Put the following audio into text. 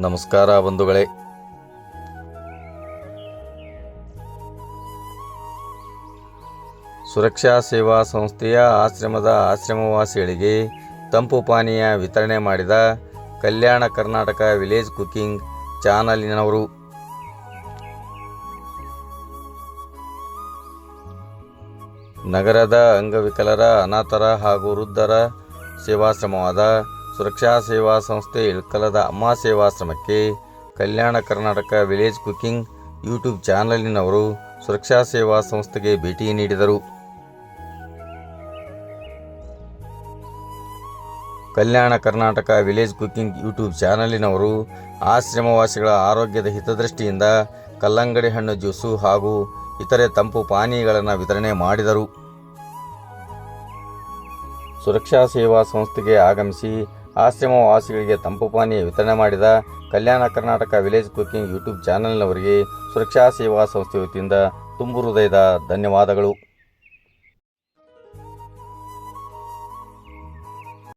ನಮಸ್ಕಾರ ಬಂಧುಗಳೇ. ಸುರಕ್ಷಾ ಸೇವಾ ಸಂಸ್ಥೆಯ ಆಶ್ರಮದ ಆಶ್ರಮವಾಸಿಗಳಿಗೆ ತಂಪು ಪಾನೀಯ ವಿತರಣೆ ಮಾಡಿದ ಕಲ್ಯಾಣ ಕರ್ನಾಟಕ ವಿಲೇಜ್ ಕುಕಿಂಗ್ ಚಾನಲಿನವರು. ನಗರದ ಅಂಗವಿಕಲರ, ಅನಾಥರ ಹಾಗೂ ವೃದ್ಧರ ಸೇವಾಶ್ರಮವಾದ ಸುರಕ್ಷಾ ಸೇವಾ ಸಂಸ್ಥೆ ಇಳ್ಕಲದ ಅಮ್ಮ ಸೇವಾಶ್ರಮಕ್ಕೆ Kalyana Karnataka village cooking YouTube ಚಾನಲಿನವರು ಸುರಕ್ಷಾ ಸೇವಾ ಸಂಸ್ಥೆಗೆ ಭೇಟಿ ನೀಡಿದರು. Kalyana Karnataka village cooking YouTube ಚಾನಲಿನವರು ಆಶ್ರಮವಾಸಿಗಳ ಆರೋಗ್ಯದ ಹಿತದೃಷ್ಟಿಯಿಂದ ಕಲ್ಲಂಗಡಿ ಹಣ್ಣು ಜ್ಯೂಸು ಹಾಗೂ ಇತರೆ ತಂಪು ಪಾನೀಯಗಳನ್ನು ವಿತರಣೆ ಮಾಡಿದರು. ಸುರಕ್ಷಾ ಸೇವಾ ಸಂಸ್ಥೆಗೆ ಆಗಮಿಸಿ ಆಶ್ರಮವಾಸಿಗಳಿಗೆ ತಂಪು ಪಾನೀಯ ವಿತರಣೆ ಮಾಡಿದ Kalyana Karnataka village cooking YouTube ಚಾನೆಲ್ನವರಿಗೆ Suraksha Seva Samsthe ವತಿಯಿಂದ ತುಂಬು ಹೃದಯದ ಧನ್ಯವಾದಗಳು.